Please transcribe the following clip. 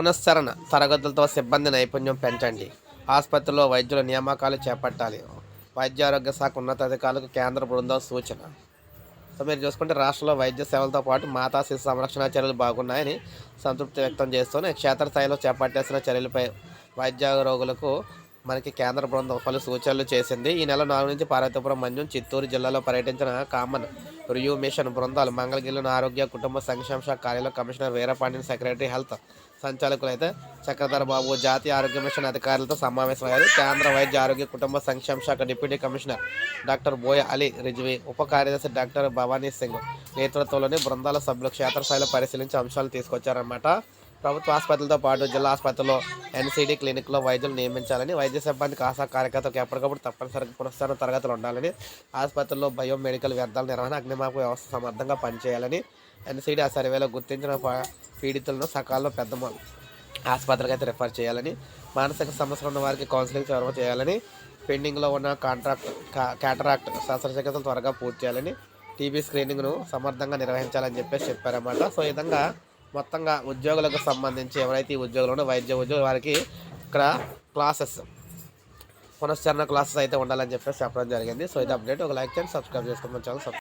పునశ్చరణ తరగతులతో సిబ్బంది నైపుణ్యం పెంచండి. ఆసుపత్రిలో వైద్యుల నియామకాలు చేపట్టాలి. వైద్య ఆరోగ్య శాఖ ఉన్నతాధికారులకు కేంద్ర బృందం సూచన. సో మీరు చూసుకుంటే రాష్ట్రంలో వైద్య సేవలతో పాటు మాతా శిశు సంరక్షణ చర్యలు బాగున్నాయని సంతృప్తి వ్యక్తం చేస్తూనే క్షేత్రస్థాయిలో చేపట్టాల్సిన చర్యలపై వైద్య రోగులకు మనకి కేంద్ర బృందం పలు సూచనలు చేసింది. ఈ నెల నాలుగు నుంచి పార్వతీపురం మంజం చిత్తూరు జిల్లాలో పర్యటించిన కామన్ రియూ మిషన్ బృందాలు మంగళగిరిలోని ఆరోగ్య కుటుంబ సంక్షేమ శాఖ కార్యాలయం కమిషనర్ వీరపాండ్యన్ సెక్రటరీ హెల్త్ సంచాలకులు అయితే చక్రధర్ బాబు జాతీయ ఆరోగ్య మిషన్ అధికారులతో సమావేశమయ్యారు. కేంద్ర వైద్య ఆరోగ్య కుటుంబ సంక్షేమ శాఖ deputy commissioner doctor Boya Ali Rizvi ఉప కార్యదర్శి డాక్టర్ భవానీ సింగ్ నేతృత్వంలోని బృందాల సభ్యులు క్షేత్రస్థాయిలో పరిశీలించి అంశాలు తీసుకొచ్చారన్నమాట. ప్రభుత్వ ఆసుపత్రులతో పాటు జిల్లా ఆసుపత్రిలో ఎన్సీడీ క్లినిక్లో వైద్యులు నియమించాలని వైద్య సిబ్బందికి ఆశా కార్యకర్తలకు ఎప్పటికప్పుడు తప్పనిసరిగా పునఃస్థాన తరగతులు ఉండాలని ఆసుపత్రుల్లో బయోమెడికల్ వ్యర్థాల నిర్వహణ అగ్నిమాపక వ్యవస్థ సమర్థంగా పనిచేయాలని ఎన్సీడీ ఆ సర్వేలో గుర్తించిన ప- పీడితులను సకాలంలో పెద్ద ఆసుపత్రికి అయితే రిఫర్ చేయాలని మానసిక సమస్యలు ఉన్న వారికి కౌన్సిలింగ్ చొరవ చేయాలని పెండింగ్లో ఉన్న కాంట్రాక్ట్ కా- క్యాటరాక్ట్ శస్త్రచికిత్సలు త్వరగా పూర్తి చేయాలని టీబీ స్క్రీనింగ్ను సమర్థంగా నిర్వహించాలని చెప్పేసి చెప్పారన్నమాట. సో ఈ విధంగా మొత్తంగా ఉద్యోగులకు సంబంధించి ఎవరైతే ఉద్యోగులు ఉన్నారో వైద్య ఉద్యోగులు వారికి ఇక్కడ క్లాసెస్ పునశ్చరణ క్లాసెస్ అయితే ఉండాలని చెప్పేసి చెప్పడం జరిగింది. సో ఇది అప్డేట్ ఒక లైక్ చేయండి సబ్స్క్రైబ్ చేసుకోమని ఛానల్ సబ్స్క్రైబ్